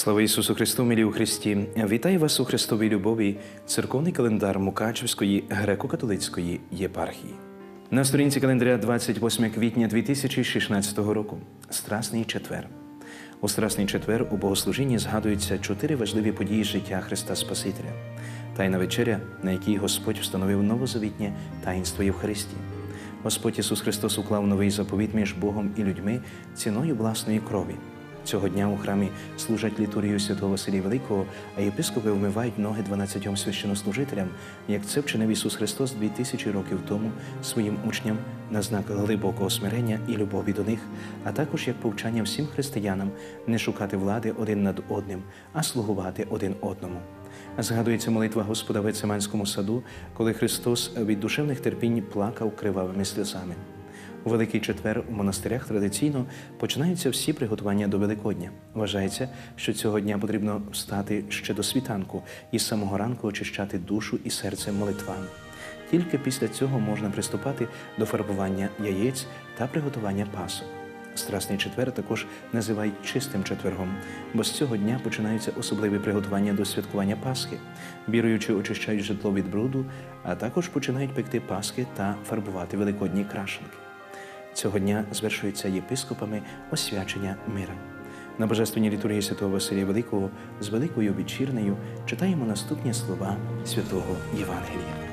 Слава Ісусу Христу, милі у Христі! Вітаю вас у Христовій любові, церковний календар Мукачевської греко-католицької єпархії. На сторінці календаря 28 квітня 2016 року Страсний четвер. У Страсний четвер у богослужінні згадуються чотири важливі події життя Христа Спасителя, тайна вечеря, на якій Господь встановив новозавітнє таїнство Євхаристії. Господь Ісус Христос уклав новий заповіт між Богом і людьми ціною власної крові. Цього дня у храмі служать літургію святого Василія Великого, а єпископи вмивають ноги 12 священнослужителям, як це вчинив Ісус Христос 2000 років тому своїм учням на знак глибокого смирення і любові до них, а також як повчання всім християнам не шукати влади один над одним, а слугувати один одному. Згадується молитва Господа в Ецеманському саду, коли Христос від душевних терпінь плакав кривавими сльозами. У Великий четвер у монастирях традиційно починаються всі приготування до Великодня. Вважається, що цього дня потрібно встати ще до світанку і з самого ранку очищати душу і серце молитвами. Тільки після цього можна приступати до фарбування яєць та приготування пасок. Страсний четвер також називають чистим четвергом, бо з цього дня починаються особливі приготування до святкування Пасхи. Віруючи очищають житло від бруду, а також починають пекти Пасхи та фарбувати великодні крашенки. Цього дня звершується єпископами освячення мира. На божественній літургії святого Василія Великого з великою вечірнею читаємо наступні слова святого Євангелія.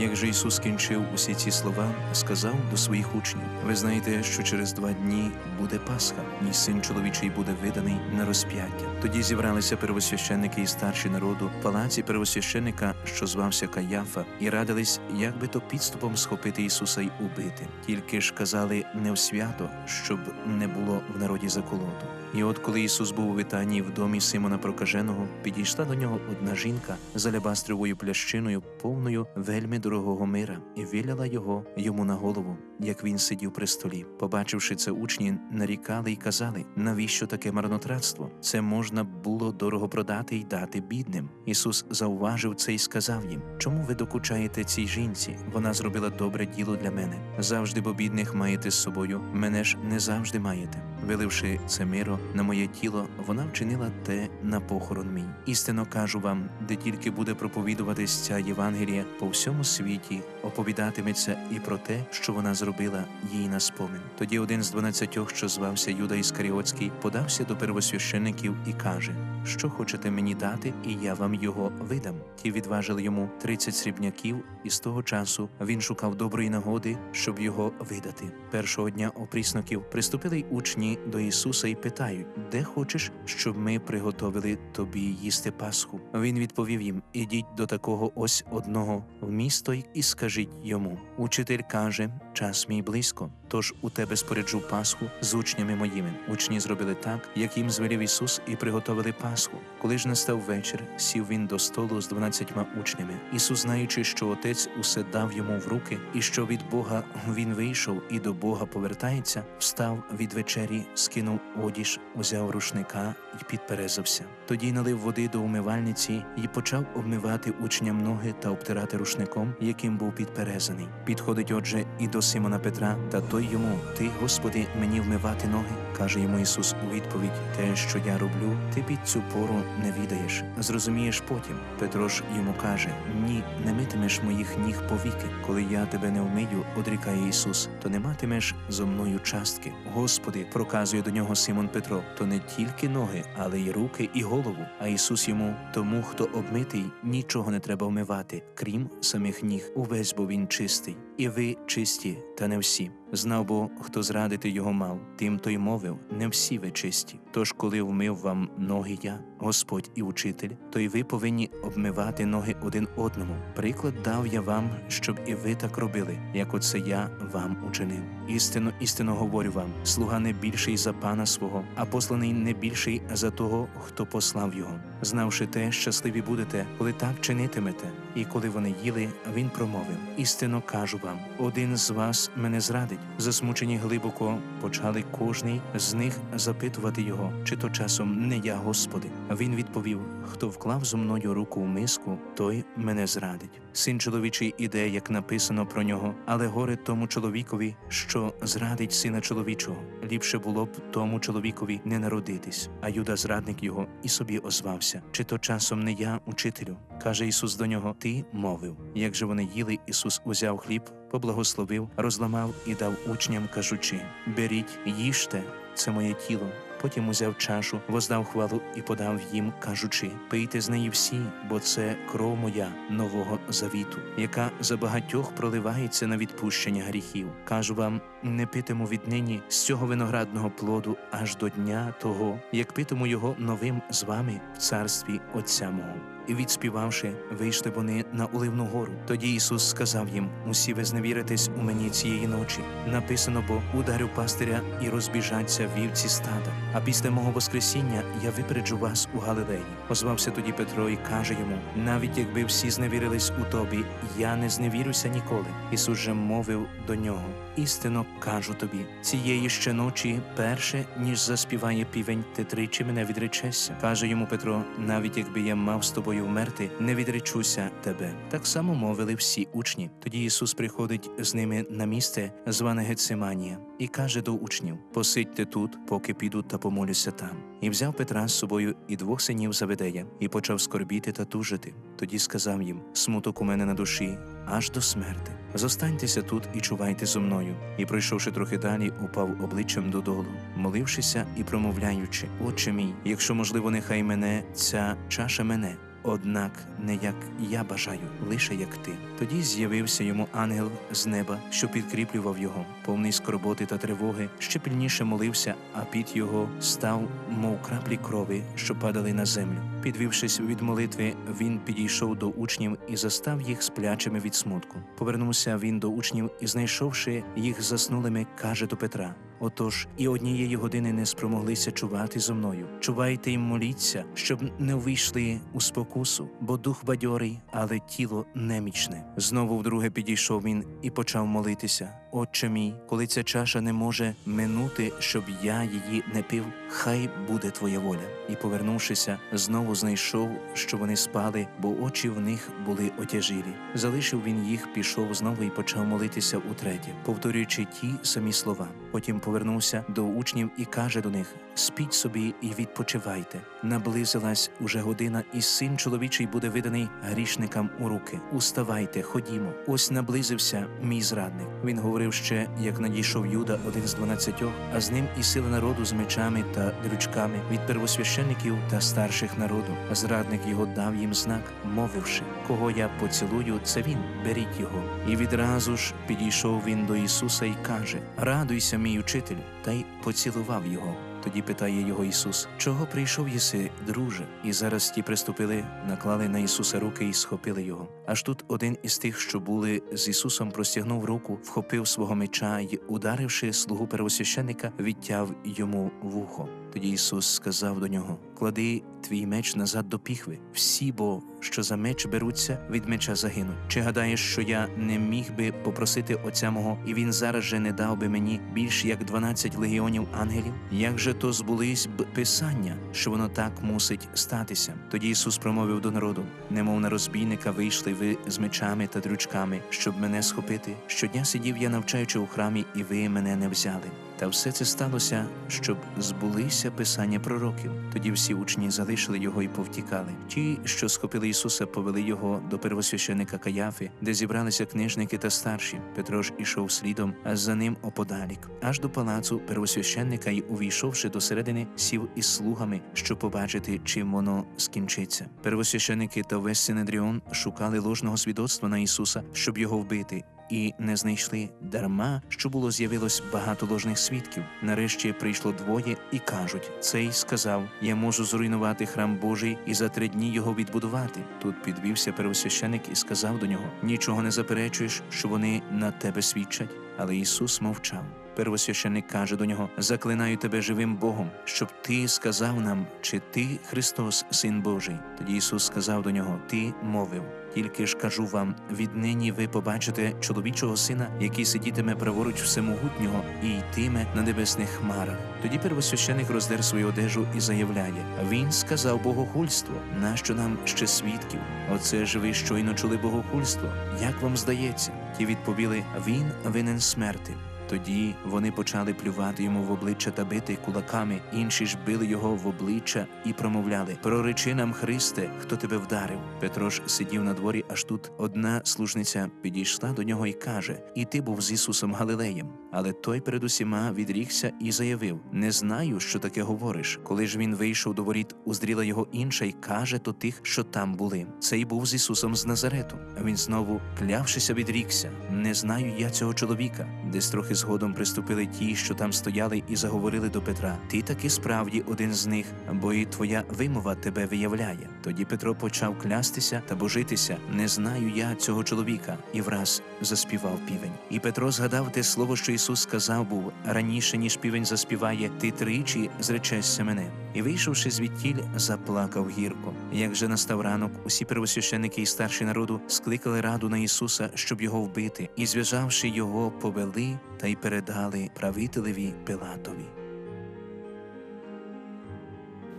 Як же Ісус кінчив усі ці слова, сказав до своїх учнів: Ви знаєте, що через два дні буде Пасха, і син чоловічий буде виданий на розп'яття. Тоді зібралися первосвященники і старші народу в палаці первосвященника, що звався Каяфа, і радились, як би то підступом схопити Ісуса й убити. Тільки ж казали не в свято, щоб не було в народі заколоту. І от коли Ісус був у Витанії в домі Симона Прокаженого, підійшла до нього одна жінка з алебастровою плящиною, повною вельми дорогого мира, і виляла його йому на голову, як він сидів при столі. Побачивши це, учні нарікали й казали, навіщо таке марнотратство? Це можна було дорого продати й дати бідним. Ісус зауважив це й сказав їм: Чому ви докучаєте цій жінці? Вона зробила добре діло для мене. Завжди бо бідних маєте з собою, мене ж не завжди маєте. Виливши це миро на моє тіло, вона вчинила те на похорон мій. Істинно кажу вам, де тільки буде проповідуватись ця Євангелія по всьому світі, оповідатиметься і про те, що вона зробила їй на спомин. Тоді один з дванадцятьох, що звався Юда Іскаріотський, подався до первосвящеників і каже: Що хочете мені дати, і я вам його видам. Ті відважили йому тридцять срібняків, і з того часу він шукав доброї нагоди, щоб його видати. Першого дня опрісноків приступили й учні до Ісуса і питають, де хочеш, щоб ми приготовили тобі їсти Пасху. Він відповів їм: Ідіть до такого ось одного в місто і скажіть йому. Учитель каже: час мій близько. Тож у тебе споряджу Пасху з учнями моїми. Учні зробили так, як їм звелів Ісус, і приготовили Пасху. Коли ж настав вечір, сів він до столу з дванадцятьма учнями. Ісус, знаючи, що Отець усе дав йому в руки, і що від Бога він вийшов і до Бога повертається, встав від вечері, скинув одіж, узяв рушника і підперезався. Тоді налив води до умивальниці і почав обмивати учням ноги та обтирати рушником, яким був підперезаний. Підходить, отже, і до Симона Петра, та той йому: Ти, Господи, мені вмивати ноги? Каже йому Ісус у відповідь: Те, що я роблю, ти під цю пору не відаєш. Зрозумієш потім. Петро ж йому каже: Ні, не митимеш моїх ніг повіки. Коли я тебе не вмию, одрікає Ісус, то не матимеш зо мною частки. Господи, проказує до нього Симон Петро, то не тільки ноги, але й руки, і голову. А Ісус йому, тому хто обмитий, нічого не треба вмивати, крім самих ніг. Увесь бо він чистий, і ви чисті, та не всі. Знав бо, хто зрадити його мав, тим той мовив, не всі ви чисті. Тож, коли вмив вам ноги я, Господь і учитель, то й ви повинні обмивати ноги один одному. Приклад дав я вам, щоб і ви так робили, як оце я вам учинив. Істинно, істинно говорю вам: слуга не більший за пана свого, а посланий не більший за того, хто послав його. Знавши те, щасливі будете, коли так чинитимете. І коли вони їли, він промовив: Істинно кажу вам, один з вас мене зрадить. Засмучені глибоко почали кожний з них запитувати його, чи то часом не я, Господи. А він відповів: Хто вклав зо мною руку в миску, той мене зрадить. Син чоловічий іде, як написано про нього, але горе тому чоловікові, що зрадить сина чоловічого. Ліпше було б тому чоловікові не народитись. А Юда, зрадник його, і собі озвався: Чи то часом не я, учителю? каже Ісус до нього: Ти мовив. Як же вони їли, Ісус узяв хліб, поблагословив, розламав і дав учням, кажучи: Беріть, їжте, це моє тіло. Потім узяв чашу, воздав хвалу і подав їм, кажучи: Пийте з неї всі, бо це кров моя нового завіту, яка за багатьох проливається на відпущення гріхів. Кажу вам, не питиму віднині з цього виноградного плоду аж до дня того, як питиму його новим з вами в царстві Отця мого. І відспівавши, вийшли вони на Оливну гору. Тоді Ісус сказав їм: Усі ви зневіритесь у мені цієї ночі. Написано, бо ударю пастиря і розбіжаться вівці стада. А після мого Воскресіння я випереджу вас у Галилеї. Озвався тоді Петро і каже йому: навіть якби всі зневірились у тобі, я не зневірюся ніколи. Ісус же мовив до нього: Істинно кажу тобі, цієї ще ночі, перше ніж заспіває півень, ти тричі мене відречешся. Каже йому Петро: навіть якби я мав з тобою вмерти, не відречуся тебе. Так само мовили всі учні. Тоді Ісус приходить з ними на місце, зване Гециманія, і каже до учнів: Посидьте тут, поки піду та помолюся там. І взяв Петра з собою і двох синів Заведея, і почав скорбіти та тужити. Тоді сказав їм: Смуток у мене на душі, аж до смерти. Зостаньтеся тут і чувайте зо мною. І, пройшовши трохи далі, упав обличчям додолу, молившися і промовляючи: Отче мій, якщо можливо, нехай мене ця чаша мене. Однак не як я бажаю, лише як ти. Тоді з'явився йому ангел з неба, що підкріплював його, повний скорботи та тривоги, ще пильніше молився, а під його став, мов краплі крови, що падали на землю. Підвівшись від молитви, він підійшов до учнів і застав їх сплячими від смутку. Повернувся він до учнів і, знайшовши їх заснулими, каже до Петра: Отож, і однієї години не спромоглися чувати зо мною. Чувайте й моліться, щоб не увійшли у спокусу, бо дух бадьорий, але тіло немічне. Знову вдруге підійшов він і почав молитися. Отче мій, коли ця чаша не може минути, щоб я її не пив, хай буде твоя воля. І, повернувшися, знову знайшов, що вони спали, бо очі в них були отяжілі. Залишив він їх, пішов знову і почав молитися утретє, повторюючи ті самі слова. Потім повернувся до учнів і каже до них: Спіть собі і відпочивайте. Наблизилась уже година, і син чоловічий буде виданий грішникам у руки. Уставайте, ходімо. Ось наблизився мій зрадник. Він говорив ще, як надійшов Юда, один з дванадцятьох, а з ним і сила народу з мечами та дрючками від первосвящеників та старших народу. Зрадник його дав їм знак, мовивши: Кого я поцілую, це він, беріть його. І відразу ж підійшов він до Ісуса і каже: Радуйся, мій учителю, та й поцілував його. Тоді питає його Ісус, чого прийшов єси, друже? І зараз ті приступили, наклали на Ісуса руки і схопили його. Аж тут один із тих, що були з Ісусом, простягнув руку, вхопив свого меча й, ударивши слугу первосвященника, відтяв йому вухо. Тоді Ісус сказав до нього: Клади твій меч назад до піхви. Всі, бо що за меч беруться, від меча загинуть. Чи гадаєш, що я не міг би попросити Отця мого, і він зараз же не дав би мені більш як 12 легіонів ангелів? Як же то збулись б писання, що воно так мусить статися? Тоді Ісус промовив до народу: немов на розбійника вийшли ви з мечами та дрючками, щоб мене схопити. Щодня сидів я навчаючи у храмі, і ви мене не взяли. Та все це сталося, щоб збулися писання пророків. Тоді всі учні залишили його і повтікали. Ті, що схопили Ісуса, повели його до первосвященика Каяфи, де зібралися книжники та старші. Петро ж ішов слідом, а за ним оподалік, аж до палацу первосвященника й, увійшовши до середини, сів із слугами, щоб побачити, чим воно скінчиться. Первосвященники та весь Синедріон шукали ложного свідоцтва на Ісуса, щоб його вбити і не знайшли дарма, що було з'явилось багато ложних свідків. Нарешті прийшло двоє і кажуть: цей сказав: Я можу зруйнувати храм Божий і за три дні його відбудувати. Тут підвівся первосвященик і сказав до нього: Нічого не заперечуєш, що вони на тебе свідчать. Але Ісус мовчав. Первосвященник каже до нього: Заклинаю тебе живим Богом, щоб ти сказав нам, чи ти Христос, Син Божий. Тоді Ісус сказав до нього: Ти мовив. Тільки ж кажу вам: віднині ви побачите чоловічого сина, який сидітиме праворуч всемогутнього і йтиме на небесних хмарах. Тоді первосвященик роздер свою одежу і заявляє: Він сказав богохульство. Нащо нам ще свідків? Оце ж ви щойно чули богохульство. Як вам здається? Ті відповіли: Він винен смерти. Тоді вони почали плювати йому в обличчя та бити кулаками, інші ж били його в обличчя і промовляли: Проречи нам, Христе, хто тебе вдарив. Петро ж сидів на дворі, аж тут одна служниця підійшла до нього і каже: І ти був з Ісусом Галилеєм. Але той перед усіма відрікся і заявив: Не знаю, що таке говориш. Коли ж він вийшов до воріт, уздріла його інша й каже до тих, що там були. Цей був з Ісусом з Назарету. Він знову, клявшися, відрікся: Не знаю я цього чоловіка. Десь трохи згодом приступили ті, що там стояли, і заговорили до Петра: Ти таки справді один з них, бо і твоя вимова тебе виявляє. Тоді Петро почав клястися та божитися: Не знаю я цього чоловіка, і враз заспівав півень. І Петро згадав те слово, що Ісус сказав був раніше, ніж півень заспіває, ти тричі зречешся мене. І вийшовши звідтіль, заплакав гірко. Як же настав ранок, усі первосвященики і старші народу скликали раду на Ісуса, щоб його вбити, і зв'язавши його, повели та й передали правителеві Пилатові.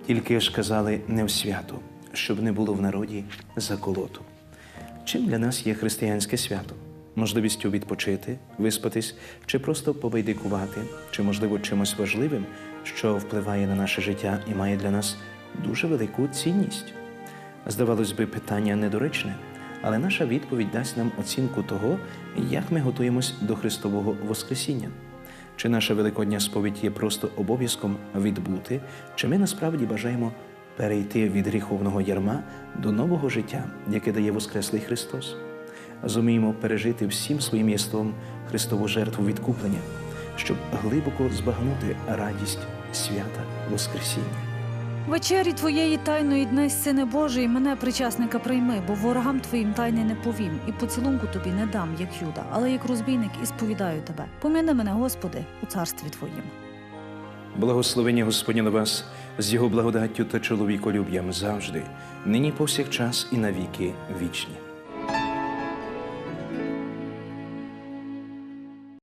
Тільки ж казали не в свято, щоб не було в народі заколоту. Чим для нас є християнське свято? Можливістю відпочити, виспатись, чи просто побайдикувати, чи, можливо, чимось важливим, що впливає на наше життя і має для нас дуже велику цінність. Здавалось би, питання недоречне, але наша відповідь дасть нам оцінку того, як ми готуємось до Христового Воскресіння. Чи наша великодня сповідь є просто обов'язком відбути, чи ми насправді бажаємо перейти від гріховного ярма до нового життя, яке дає Воскреслий Христос? Зуміємо пережити всім своїм єством Христову жертву відкуплення, щоб глибоко збагнути радість свята Воскресіння. Вечері твоєї тайної днесь, сине Божий, мене причасника прийми, бо ворогам твоїм тайни не повім, і поцілунку тобі не дам, як юда, але як розбійник і сповідаю тебе. Пом'яни мене, Господи, у царстві твоїм. Благословення Господні на вас з його благодаттю та чоловіколюб'ям завжди, нині повсякчас і навіки вічні.